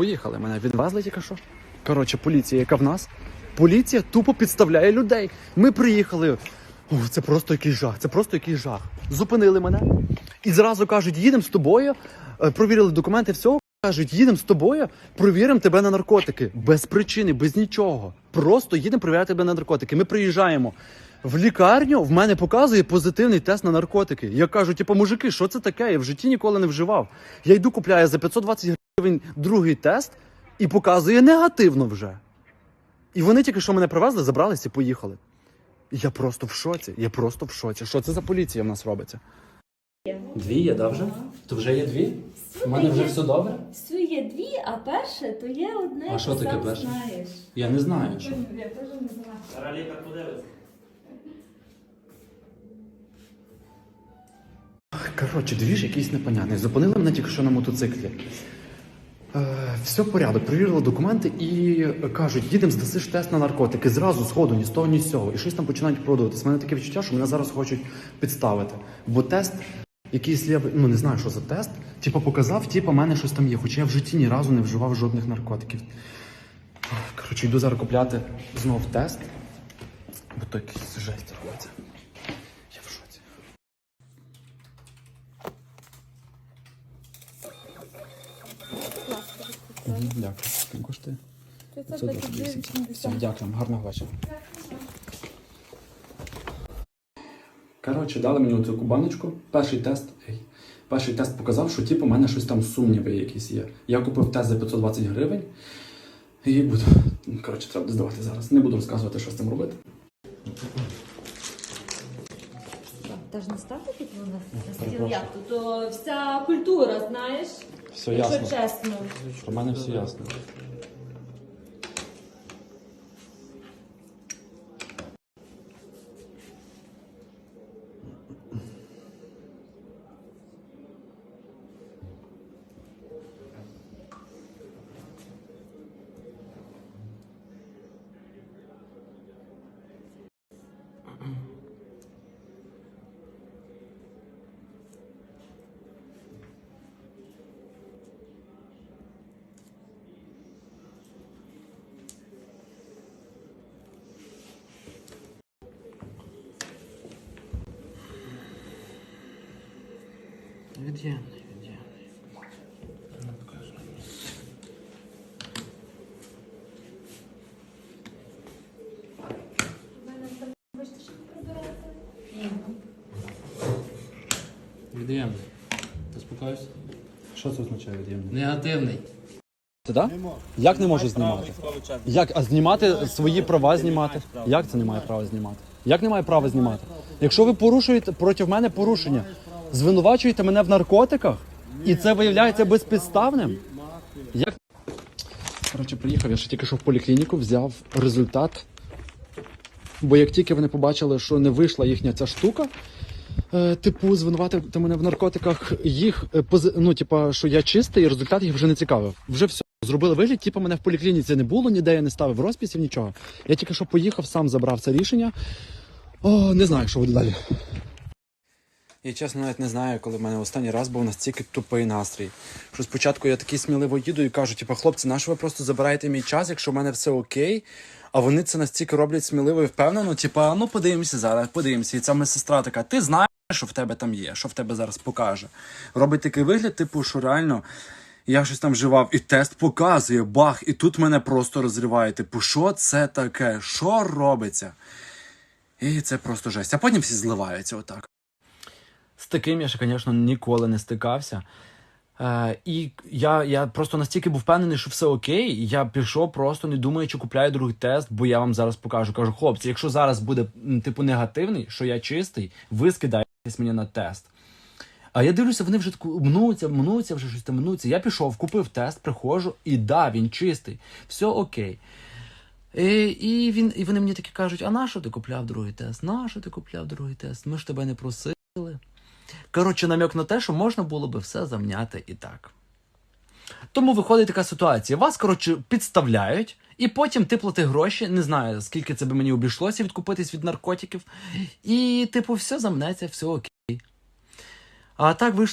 поїхали. Мене відвезли тільки що. Коротше, поліція, яка в нас? Поліція тупо підставляє людей. Ми приїхали. О, це просто якийсь жах. Це просто якийсь жах. Зупинили мене і зразу кажуть, їдемо з тобою. Е, Провірили документи, всього. Кажуть, їдемо з тобою, провіримо тебе на наркотики. Без причини, без нічого. Просто їдемо перевіряти тебе на наркотики. Ми приїжджаємо в лікарню, в мене показує позитивний тест на наркотики. Я кажу, типу, мужики, що це таке? Я в житті ніколи не вживав. Я йду купляю за 520 гривень другий тест і показує негативно вже. І вони тільки що мене привезли, забралися і поїхали. Я просто в шоці. Я просто в шоці. Що це за поліція в нас робиться? Дві є, да, вже? То вже є дві? У мене вже все добре? Все є дві, а перше то є одне. А що таке перше? знаєш. Я не знаю. Що. Я теж не знаю. Зараз лікар подивиться. Коротше, двіж якийсь непонятний. Зупинили мене тільки що на мотоциклі. Е, все порядок, перевірили документи і кажуть, їдемо здасиш тест на наркотики. Зразу сходу, ні з того, ні з цього. І щось там починають продаватись. У мене таке відчуття, що мене зараз хочуть підставити. Бо тест, якийсь я ну не знаю, що за тест, типу показав, типу, в мене щось там є. Хоча я в житті ні разу не вживав жодних наркотиків. Коротше, йду зараз купляти знов тест, бо то якийсь жесть робиться. Я в шоці. Мгм, Дякую. Скільки коштує? 528. Все, дякую. Гарного вечора. Коротше, дали мені оцю баночку. Перший тест. Ей. Перший тест показав, що типу, у мене щось там сумніви якісь є. Я купив тест за 520 гривень. І буду. Коротше, треба здавати зараз. Не буду розказувати, що з цим робити. Та ж не стати тут вона на стіл перепрошую. як то вся культура, знаєш? Все Якщо ясно. чесно. У мене все ясно. Від'ємний, від'ємний. Від'ємний. Заспокойся. Що це означає від'ємний? Негативний. Ти да? Як не можу знімати? Як? А знімати свої права знімати? Як це не має права знімати? Як не має права знімати? Якщо ви порушуєте проти мене порушення, звинувачуєте мене в наркотиках, і це виявляється безпідставним? Як? Коротше, приїхав, я ще тільки що в поліклініку, взяв результат. Бо як тільки вони побачили, що не вийшла їхня ця штука, е, типу, звинуватити мене в наркотиках, їх е, пози- ну, типа, що я чистий, і результат їх вже не цікавив. Вже все. Зробили вигляд, типу, мене в поліклініці не було, ніде я не ставив розписів, нічого. Я тільки що поїхав, сам забрав це рішення. О, не знаю, що буде далі. Я чесно навіть не знаю, коли в мене останній раз був настільки тупий настрій. Що спочатку я такий сміливо їду і кажу, типу, хлопці, на ви просто забираєте мій час, якщо в мене все окей. А вони це настільки роблять сміливо і впевнено, типа, ну подивимося зараз, подивимося. І ця моя сестра така, ти знаєш, що в тебе там є, що в тебе зараз покаже. Робить такий вигляд, типу, що реально я щось там вживав, і тест показує, бах, і тут мене просто розриває. Типу, що це таке? Що робиться? І це просто жесть. А потім всі зливаються отак. З таким я ще, звісно, ніколи не стикався. Е, і я, я просто настільки був впевнений, що все окей. Я пішов, просто не думаючи, купляю другий тест, бо я вам зараз покажу. Кажу, хлопці, якщо зараз буде типу негативний, що я чистий, ви скидаєтесь мені на тест. А я дивлюся, вони вже таку мнуться, мнуться, вже щось там мнуться. Я пішов, купив тест, приходжу, і да, він чистий, все окей. І, і, він, і вони мені такі кажуть: а на що ти купляв другий тест? На що ти купляв другий тест? Ми ж тебе не просили. Коротше, намек на те, що можна було би все замняти і так. Тому виходить така ситуація. Вас, коротше, підставляють, і потім ти плати гроші, не знаю, скільки це би мені обійшлося відкупитись від наркотиків. І, типу, все замнеться, все окей. А так вийшло.